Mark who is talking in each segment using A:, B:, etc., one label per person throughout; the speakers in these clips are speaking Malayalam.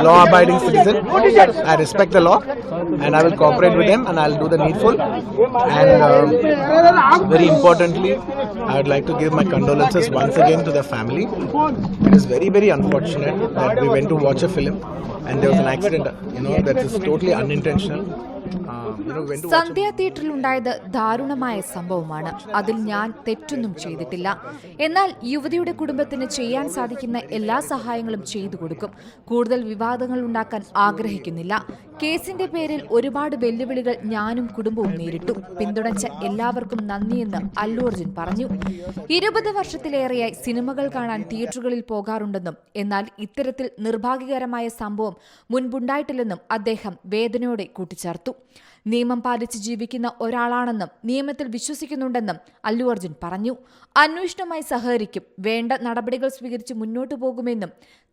A: law abiding citizen. I respect the law and I will cooperate with them and I'll do the needful. And um, very importantly, I would like to give my condolences once again to the family. It is very, very unfortunate that we went to watch a film and there was an accident, you know, that is totally unintentional. Uh, തിയേറ്ററിൽ ഉണ്ടായത്
B: സന്ധ്യ ദാരുണമായ സംഭവമാണ്. അതിൽ ഞാൻ തെറ്റൊന്നും ചെയ്തിട്ടില്ല. എന്നാൽ യുവതിയുടെ കുടുംബത്തിന് ചെയ്യാൻ സാധിക്കുന്ന എല്ലാ സഹായങ്ങളും ചെയ്തു കൊടുക്കും. കൂടുതൽ വിവാദങ്ങൾ ഉണ്ടാക്കാൻ ആഗ്രഹിക്കുന്നില്ല. കേസിന്റെ പേരിൽ ഒരുപാട് വെല്ലുവിളികൾ ഞാനും കുടുംബവും നേരിട്ടു. പിന്തുണച്ച എല്ലാവർക്കും നന്ദിയെന്ന് അല്ലു അർജുൻ പറഞ്ഞു. ഇരുപത് വർഷത്തിലേറെയായി സിനിമകൾ കാണാൻ തിയേറ്ററുകളിൽ പോകാറുണ്ടെന്നും എന്നാൽ ഇത്തരത്തിൽ നിർഭാഗ്യകരമായ സംഭവം മുൻപുണ്ടായിട്ടില്ലെന്നും അദ്ദേഹം വേദനയോടെ കൂട്ടിച്ചേർത്തു. നിയമം പാലിച്ച് ജീവിക്കുന്ന ഒരാളാണെന്നും നിയമത്തിൽ വിശ്വസിക്കുന്നുണ്ടെന്നും അല്ലു അർജുൻ പറഞ്ഞു. അന്വേഷണവുമായി സഹകരിക്കും. വേണ്ട നടപടികൾ സ്വീകരിച്ച് മുന്നോട്ടു പോകുമെന്നും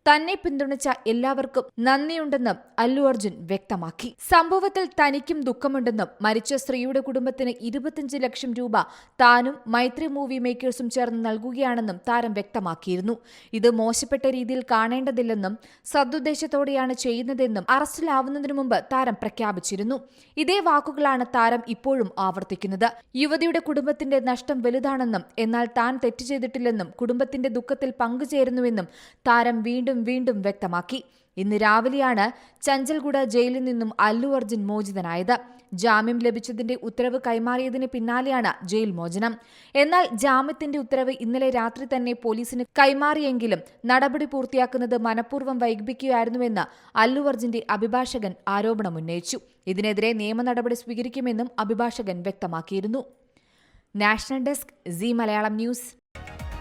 B: തന്നെ പിന്തുണച്ച എല്ലാവർക്കും നന്ദിയുണ്ടെന്നും അല്ലു അർജുൻ വ്യക്തമാക്കി. സംഭവത്തിൽ തനിക്കും ദുഃഖമുണ്ടെന്നും മരിച്ച സ്ത്രീയുടെ കുടുംബത്തിന് ഇരുപത്തിയഞ്ച് ലക്ഷം രൂപ താനും മൈത്രി മൂവി മേക്കേഴ്സും ചേർന്ന് നൽകുകയാണെന്നും താരം വ്യക്തമാക്കിയിരുന്നു. ഇത് മോശപ്പെട്ട രീതിയിൽ കാണേണ്ടതില്ലെന്നും സദുദ്ദേശത്തോടെയാണ് ചെയ്യുന്നതെന്നും അറസ്റ്റിലാവുന്നതിനു മുമ്പ് താരം പ്രഖ്യാപിച്ചിരുന്നു. ഇതേ വാക്കുകളാണ് താരം ഇപ്പോഴും ആവർത്തിക്കുന്നത്. യുവതിയുടെ കുടുംബത്തിന്റെ നഷ്ടം വലുതാണെന്നും എന്നാൽ താൻ തെറ്റ് ചെയ്തിട്ടില്ലെന്നും കുടുംബത്തിന്റെ ദുഃഖത്തിൽ പങ്കുചേരുന്നുവെന്നും താരം വീണ്ടും വീണ്ടും വ്യക്തമാക്കി. ഇന്ന് രാവിലെയാണ് ചഞ്ചൽഗുഡ ജയിലിൽ നിന്നും അല്ലു അർജുൻ മോചിതനായത്. ജാമ്യം ലഭിച്ചതിന്റെ ഉത്തരവ് കൈമാറിയതിന് പിന്നാലെയാണ് ജയിൽ മോചനം. എന്നാൽ ജാമ്യത്തിന്റെ ഉത്തരവ് ഇന്നലെ രാത്രി തന്നെ പോലീസിന് കൈമാറിയെങ്കിലും നടപടി പൂർത്തിയാക്കുന്നത് മനഃപൂർവം വൈകിപ്പിക്കുകയായിരുന്നുവെന്ന് അല്ലു അർജുന്റെ അഭിഭാഷകൻ ആരോപണമുന്നയിച്ചു. ഇതിനെതിരെ നിയമ നടപടി സ്വീകരിക്കുമെന്നും അഭിഭാഷകൻ വ്യക്തമാക്കിയിരുന്നു. National desk C Malayalam news.